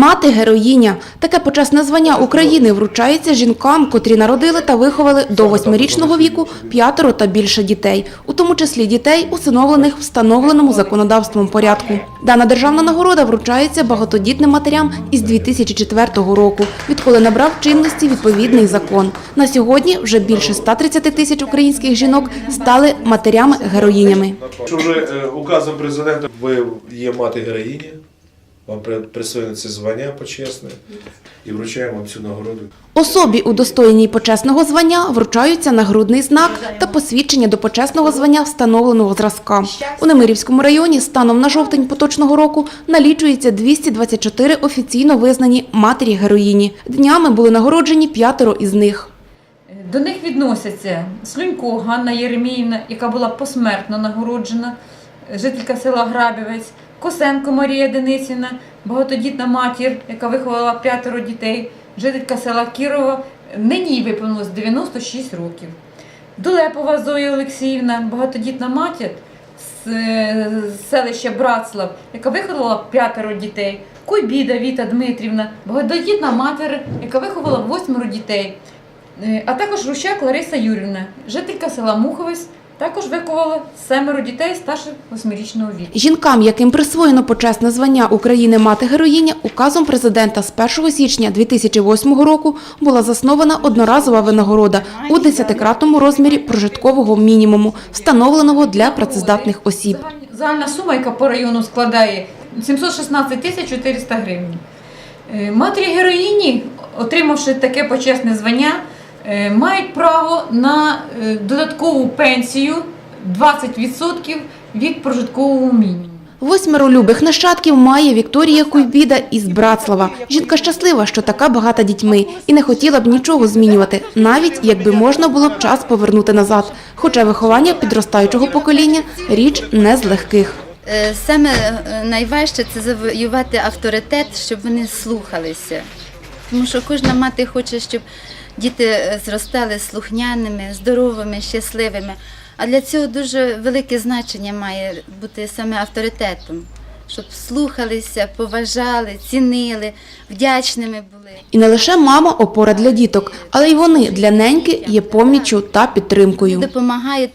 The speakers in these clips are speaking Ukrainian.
Мати героїня. Таке почесне звання України вручається жінкам, котрі народили та виховали до восьмирічного віку п'ятеро та більше дітей, у тому числі дітей, усиновлених встановленому законодавством порядку. Дана державна нагорода вручається багатодітним матерям із 2004 року, відколи набрав чинності відповідний закон. На сьогодні вже більше 130 тисяч українських жінок стали матерями-героїнями. Що вже е, указом президента ви є мати героїні, вам присвоєно це звання почесне і вручаємо вам цю нагороду. Особі, удостоєній почесного звання, вручаються нагрудний знак та посвідчення до почесного звання встановленого зразка. У Немирівському районі станом на жовтень поточного року налічується 224 офіційно визнані матері-героїні. Днями були нагороджені п'ятеро із них. До них відносяться Слюнько Ганна Єреміївна, яка була посмертно нагороджена, жителька села Грабівець, Косенко Марія Денисівна, багатодітна матір, яка виховала п'ятеро дітей, жителька села Кірова. Нині їй виповнилось 96 років. Долепова Зоя Олексіївна, багатодітна матір з е, селища Братслав, яка виховала п'ятеро дітей. Куйбіда Віта Дмитрівна, багатодітна матір, яка виховала восьмеро дітей. Е, А також Рущак Лариса Юрівна, жителька села Муховець, також виховала семеро дітей старше восьмирічного віку. Жінкам, яким присвоєно почесне звання України мати-героїня, указом президента з 1 січня 2008 року була заснована одноразова винагорода у десятикратному розмірі прожиткового мінімуму, встановленого для працездатних осіб. Загальна сума, яка по району складає 716 тисяч 400 гривень. Е, Матері героїні, отримавши таке почесне звання, мають право на е, додаткову пенсію 20% від прожиткового мінімуму. Восьмеро любих нащадків має Вікторія Куйбіда із Братслава. Жінка щаслива, що така багата дітьми, і не хотіла б нічого змінювати, навіть якби можна було б час повернути назад. Хоча виховання підростаючого покоління річ не з легких. Е, Саме е, найважче це завоювати авторитет, щоб вони слухалися. Тому що кожна мати хоче, щоб діти е, зростали слухняними, здоровими, щасливими. А для цього дуже велике значення має бути саме авторитетом, щоб слухалися, поважали, цінили, вдячними були. І не лише мама опора для діток, але й вони для неньки є поміччю та підтримкою. Допомагають.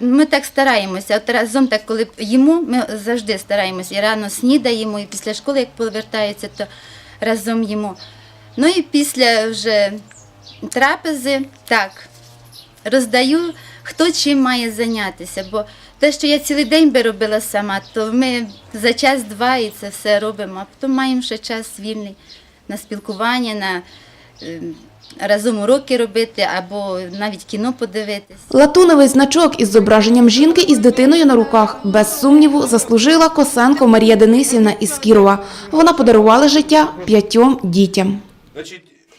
Ми так стараємося. От разом, так коли їмо, ми завжди стараємося. І рано снідаємо, і після школи, як повертаються, то разом їмо. Ну і після вже трапези, так, роздаю, хто чим має зайнятися. Бо те, що я цілий день би робила сама, то ми за час-два і це все робимо, а потім маємо ще час вільний на спілкування, на е, разом уроки робити або навіть кіно подивитись. Латуновий значок із зображенням жінки із дитиною на руках без сумніву заслужила Косенко Марія Денисівна із Кірова. Вона подарувала життя п'ятьом дітям.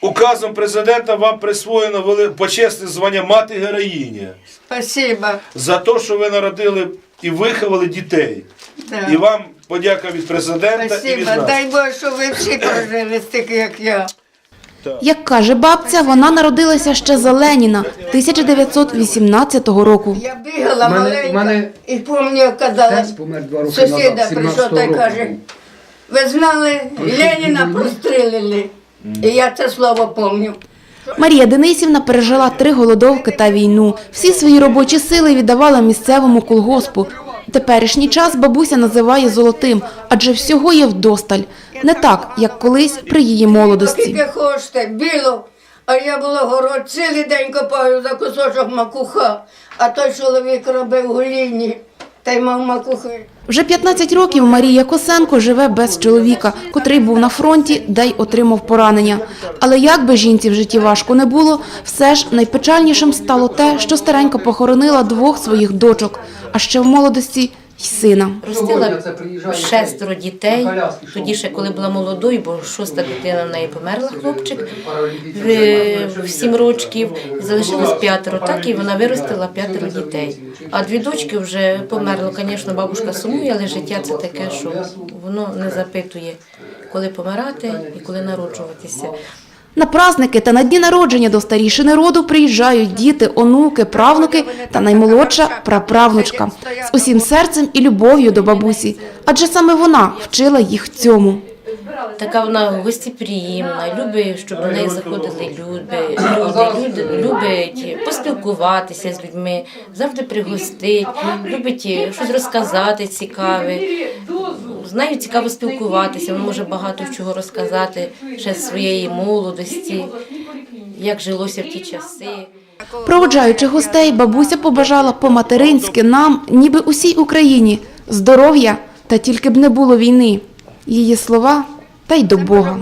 Указом президента вам присвоєно вели- почесне звання мати героїні Спасибо. за те, що ви народили і виховали дітей. Да. І вам подяка від президента і від нас. Дай Боже, що ви всі прожили стільки, як я. Як каже бабця, вона народилася ще за Леніна 1918 року. Я бігала Мене- маленька мене і помню, казала, сусіда прийшов та й каже, ви знали, Леніна прострілили. І я це слово пам'ятаю. Марія Денисівна пережила три голодовки та війну. Всі свої робочі сили віддавала місцевому колгоспу. Теперішній час бабуся називає золотим, адже всього є вдосталь. Не так, як колись при її молодості. Скільки хочете, біло. А я була город, цілий день копаю за кусочок макуха, а той чоловік робив голінні та й мама макухи. Вже 15 років Марія Косенко живе без чоловіка, котрий був на фронті, де й отримав поранення. Але як би жінці в житті важко не було, все ж найпечальнішим стало те, що старенька похоронила двох своїх дочок, а ще в молодості й сина. Ростила шестеро дітей. Тоді ще коли була молодою, бо шоста дитина в неї померла хлопчик в в сім років, залишилось п'ятеро. Так і вона виростила п'ятеро дітей. А дві дочки вже померли. Звісно, бабушка сумує, але життя це таке, що воно не запитує, коли помирати і коли народжуватися. На праздники та на дні народження до старішини роду приїжджають діти, онуки, правнуки та наймолодша праправнучка з усім серцем і любов'ю до бабусі, адже саме вона вчила їх цьому. Така вона гостеприємна, любить, щоб до неї заходили люди, люди, любить поспілкуватися з людьми, завжди пригостить, любить щось розказати цікаве. З нею цікаво спілкуватися, вона може багато чого розказати ще з своєї молодості, як жилося в ті часи. Проводжаючи гостей, бабуся побажала по-материнськи нам, ніби усій Україні, здоров'я та тільки б не було війни. Її слова та й до Бога.